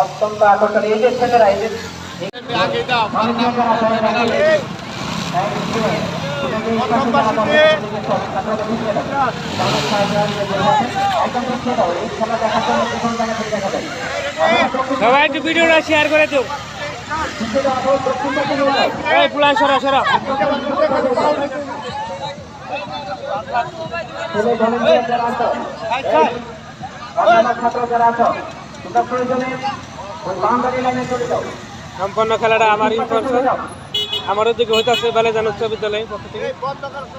অত্যন্ত আকর্ষণীয়। এই যে ছেলেরা এই যে সবাই একটু ভিডিওটা শেয়ার করে এই সরা সরা। ছেলে সম্পন্ন খেলাটা আমার ইনফরমেশন আমার ওদিকে হইতাছে বালেজান উচ্চ বিদ্যালয় পক্ষ থেকে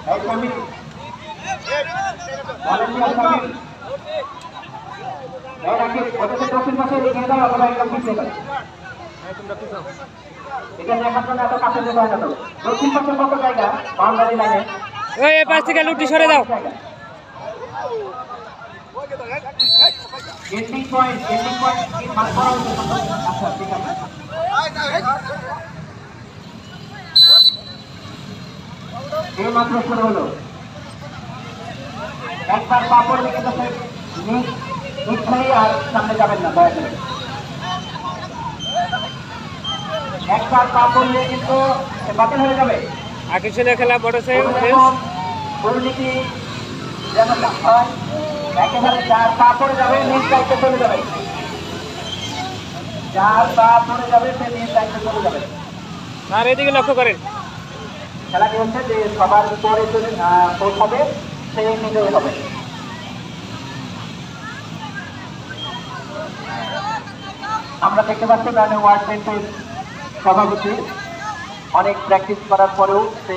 এই কমিটি ভলেন্টিয়ার কমিটি এই রাখি ওদের দক্ষিণ পাশে এগিয়ে দাও অথবা একদম পিছিয়ে দাও এটা দেখার জন্য এত কাছে যেতে না তো দক্ষিণ পাশের কত জায়গা বাউন্ডারি লাইনে ওই এই পাশ থেকে লুটি সরে দাও ending point ending point mark করা হয়েছে আচ্ছা ঠিক আছে। এই মাত্র শুরু হলো। একবার পাপড় গেছে নিচ নিচ্ছাই আর সামনে যাবেন না দয়া করে। একবার পাপড় লেগে কিন্তু বাতিল হয়ে যাবে। আকর্ষণীয় খেলা বড় দুর্নীতি যেন হয় একেবারে যার পা পড়ে যাবে নিজ দায়িত্বে চলে যাবে। যার পা পড়ে যাবে সে নিজ দায়িত্বে চলে যাবে। আর এদিকে লক্ষ্য করেন। খেলাটি হচ্ছে? যে সবার চলে পৌঁছাবে সে নিজেই হবে। আমরা দেখতে পাচ্ছি মানে ওয়ার্ড বেঞ্চের সভাপতি। অনেক প্র্যাকটিস করার পরেও সে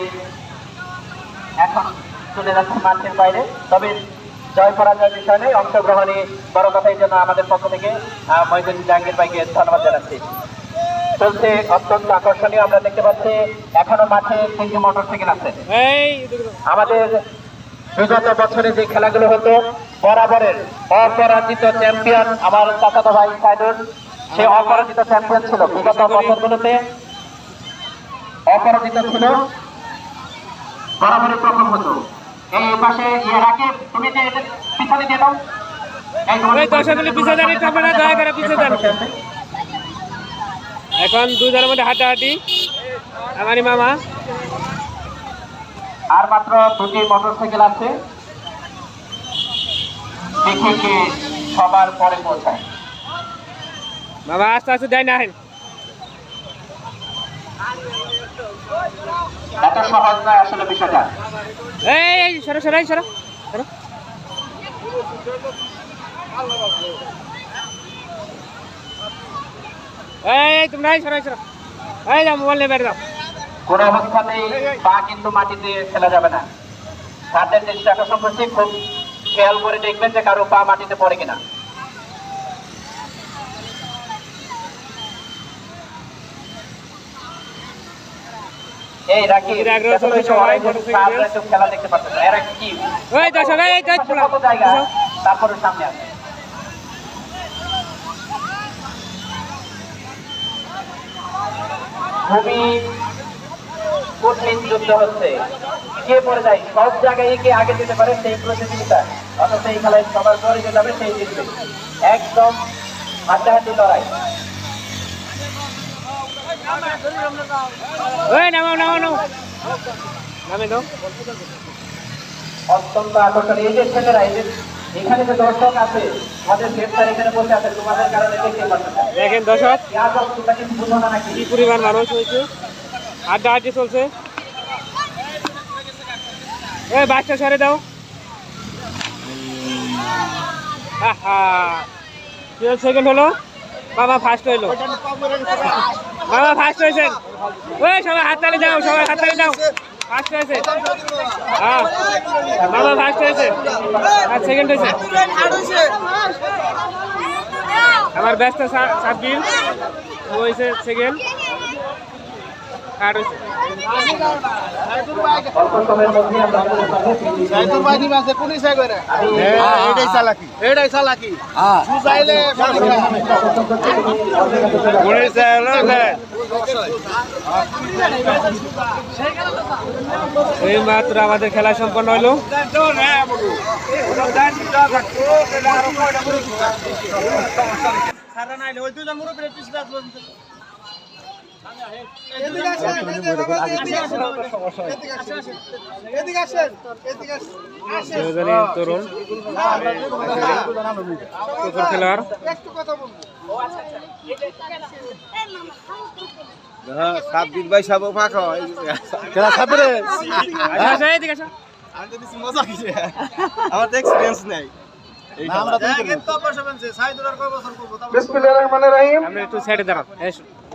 এখন চলে যাচ্ছে মাঠের বাইরে। তবে জয় পরাজয় বিষয় নেই অংশগ্রহণে বড় কথা এই জন্য আমাদের পক্ষ থেকে আহ, মহিদুল জাহাঙ্গীর ভাইকে ধন্যবাদ জানাচ্ছি। চলছে অত্যন্ত আকর্ষণীয় আমরা দেখতে পাচ্ছি এখনও মাঠে তিনটি মোটর সাইকেল আছে। আমাদের বিগত বছরে যে খেলাগুলো হতো বরাবরের অপরাজিত চ্যাম্পিয়ন আমার চাচাতো ভাই সাইদুল সে অপরাজিত চ্যাম্পিয়ন ছিল। বিগত বছরগুলোতে অপরাজিত ছিল। বরাবরের প্রথম হতো। এই পাশে ইয়ে রাখে। তুমি যে পিছনে দিয়ে দাও? এখন দুই জনের মধ্যে হাঁটাহাঁটি। আমার মামা। আর মাত্র দুটি মোটর সাইকেল আছে। দেখে কে সবার পরে পৌঁছায়। মামা আস্তে আস্তে যাই না। এত সহজ নয় আসলে বিষয়টা। এই সরো সরো সরো সরো। এই এই তোমরা সরো সরো। এই যাও মোবাইল নিয়ে বেড়ে দাও কোন অবস্থাতেই পা কিন্তু মাটিতে ফেলা যাবে না। হাতের দৃষ্টি আকর্ষণ করছি খুব খেয়াল করে দেখবেন যে কারও পা মাটিতে পড়ে কিনা। এই রাখি সবাই খেলা দেখতে পাচ্ছেন এরা কি? ওই দর্শক এই জায়গা তারপরে সামনে খুবই কঠিন যুদ্ধ হচ্ছে। কে পড়ে যায়? সব জায়গায় কে আগে যেতে পারে সেই প্রতিযোগিতা। অথচ এই খেলায় সবার পরে যে যাবে সেই জিতবে। একদম হাড্ডাহাড্ডি লড়াই। নামাও নামাও নাও নামে দাও। অত্যন্ত আকর্ষণীয়। এই যে ছেলেরা এই যে এখানে যে দর্শক আছে আমাদের গ্রেপ্তার এখানে বসে আছে তোমাদের কারণে দেখতে পাচ্ছেন। দেখেন দর্শক কি পরিমাণ মানুষ হয়েছে। আড্ডা আড্ডি চলছে। এই বাচ্চা সরে দাও। আহা সেকেন্ড হলো? বাবা ফার্স্ট হইল বাবা ফার্স্ট হয়েছেন। ওই, সবাই হাততালি দাও, সবাই হাততালি দাও। ফার্স্ট হয়েছে। হ্যাঁ। বাবা ফার্স্ট হয়েছে। আর সেকেন্ড হয়েছে। আমার ব্যস্ত সাব্বির। হয়েছে সেকেন্ড এই মাত্র আমাদের খেলা সম্পন্ন হলো। সারা নাইলে ওই দুজন মুরব্বী তরুণ বলব সাব্বির ভাই সব ফাঁকা খেলা সাবরে। আমি তো দিছি মজা আমার তো এক্সপিরিয়েন্স নাই আমরা তো আর কয় বছর করব বিসমিল্লাহির রহমানির রহিম আপনি একটু সাইডে দাঁড়ান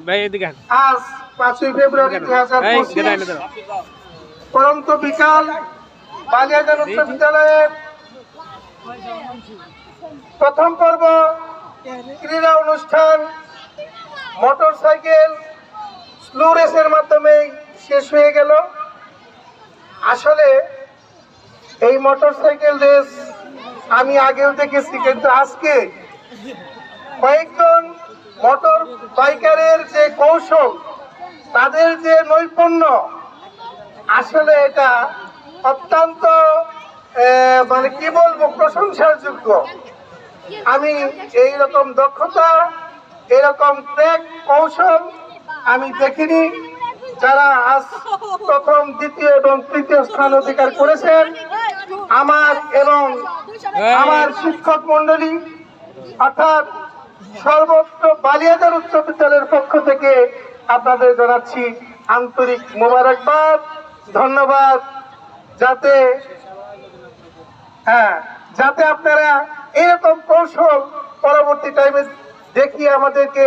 ভাই এদিকে আজ পাঁচই ফেব্রুয়ারি দুই হাজার পরন্ত বিকাল বালিয়াজান উচ্চ বিদ্যালয়ের প্রথম পর্ব ক্রীড়া অনুষ্ঠান। মোটর সাইকেল স্লো রেসের মাধ্যমে শেষ হয়ে গেল। আসলে এই মোটর সাইকেল রেস আমি আগেও দেখেছি কিন্তু আজকে কয়েকজন মোটর বাইকারের যে কৌশল তাদের যে নৈপুণ্য আসলে এটা অত্যন্ত মানে কি বলব প্রশংসার যোগ্য আমি এই রকম দক্ষতা এরকম ট্র্যাক কৌশল আমি দেখিনি। যারা আজ প্রথম দ্বিতীয় এবং তৃতীয় স্থান অধিকার করেছেন আমার এবং আমার শিক্ষক মন্ডলী অর্থাৎ সর্বত্র বালিয়াদার উচ্চ বিদ্যালয়ের পক্ষ থেকে আপনাদের জানাচ্ছি আন্তরিক মোবারকবাদ, ধন্যবাদ। যাতে হ্যাঁ যাতে আপনারা এরকম কৌশল পরবর্তী টাইমে দেখিয়ে আমাদেরকে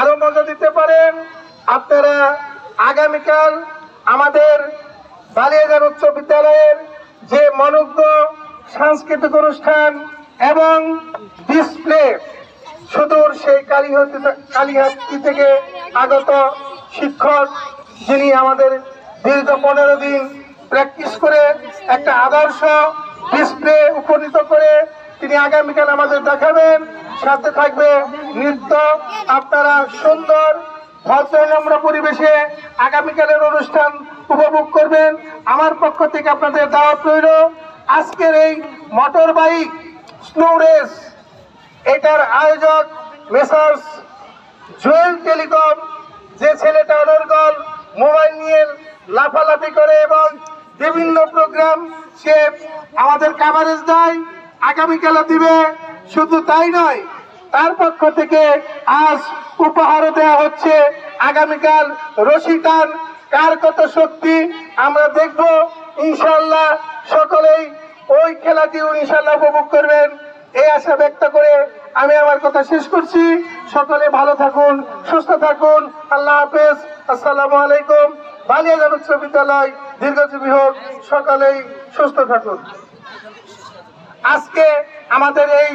আরও মজা দিতে পারেন। আপনারা আগামীকাল আমাদের বালিয়াগার উচ্চ বিদ্যালয়ের যে মনোজ্ঞ সাংস্কৃতিক অনুষ্ঠান এবং ডিসপ্লে সুদূর সেই কালীহাতি কালীহাতি থেকে আগত শিক্ষক, যিনি আমাদের দীর্ঘ পনেরো দিন প্র্যাকটিস করে একটা আদর্শ ডিসপ্লে উপনীত করে তিনি আগামীকাল আমাদের দেখাবেন। সাথে থাকবে নৃত্য। আপনারা সুন্দর ভদ্রনম্র পরিবেশে আগামীকালের অনুষ্ঠান উপভোগ করবেন। আমার পক্ষ থেকে আপনাদের দাওয়াত রইল আজকের এই মোটর বাইক স্নো রেস। এটার আয়োজক মেসার্স জুয়েল টেলিকম, যে ছেলেটা অনর্গল মোবাইল নিয়ে লাফালাফি করে এবং বিভিন্ন প্রোগ্রাম সে আমাদের কাভারেজ দেয়, আগামীকালও দিবে। শুধু তাই নয়, তার পক্ষ থেকে আজ উপহারও দেওয়া হচ্ছে। আগামীকাল রশি টান, কার কত শক্তি, আমরা দেখব। ইনশাল্লাহ সকলেই ওই খেলাটিও ইনশাল্লাহ উপভোগ করবেন। এই আশা ব্যক্ত করে আমি আমার কথা শেষ করছি। সকলে ভালো থাকুন, সুস্থ থাকুন। আল্লাহ হাফেজ। আসসালামু আলাইকুম। বালিয়াজান উচ্চ বিদ্যালয় দীর্ঘজীবী হোক, সকলেই সুস্থ থাকুন। আজকে আমাদের এই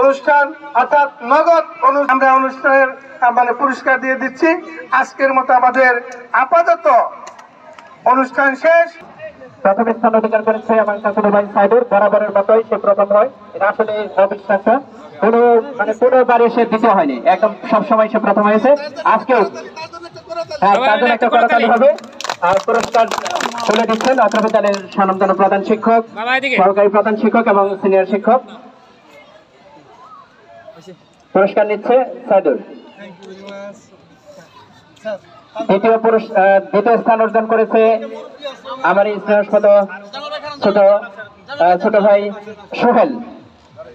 অনুষ্ঠান, অর্থাৎ নগদ আমরা অনুষ্ঠানের মানে পুরস্কার দিয়ে দিচ্ছি। আজকের মতো আমাদের আপাতত অনুষ্ঠান শেষ। প্রথম স্থান অধিকার করেছে এবং চাচুর ভাই সাইদুর বরাবরের মতোই সে প্রথম হয়। এটা আসলে অবিশ্বাস্য কোনো মানে কোনোবারে সে দ্বিতীয় হয়নি। একদম সবসময় সে প্রথম হয়েছে। আজকেও হ্যাঁ তার জন্য একটা করতালি হবে। আর পুরস্কার তুলে দিচ্ছেন অত্র বিদ্যালয়ের স্বনামধন্য প্রধান শিক্ষক সহকারী প্রধান শিক্ষক এবং সিনিয়র শিক্ষক। পুরস্কার নিচ্ছে আহ, দ্বিতীয় পুরুষ দ্বিতীয় স্থান অর্জন করেছে আমার স্নেহস্পদ ছোট ছোট ভাই সোহেল।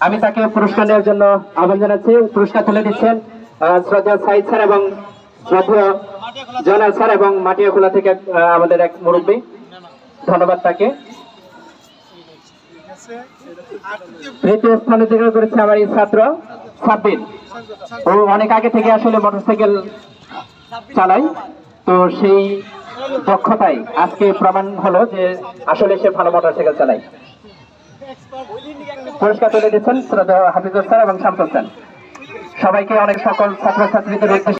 আমি তাকে পুরস্কার নেওয়ার জন্য আহ্বান জানাচ্ছি। পুরস্কার তুলে দিচ্ছেন শ্রদ্ধা সাইদ স্যার এবং শ্রদ্ধা স্যার এবং মাটিয়াখোলা থেকে আমাদের এক মুরব্বী। ধন্যবাদ তাকে। তৃতীয় স্থান অধিকার করেছে আমার এই ছাত্র সাব্বির। ও অনেক আগে থেকে আসলে মোটরসাইকেল চালাই। তো সেই দক্ষতাই আজকে প্রমাণ হলো যে আসলে সে ভালো মোটরসাইকেল চালায়। পুরস্কার তুলে দিচ্ছেন হাফিজুর স্যার এবং শান্ত স্যার। সবাইকে অনেক সকল ছাত্রছাত্রীদের উদ্দেশ্যে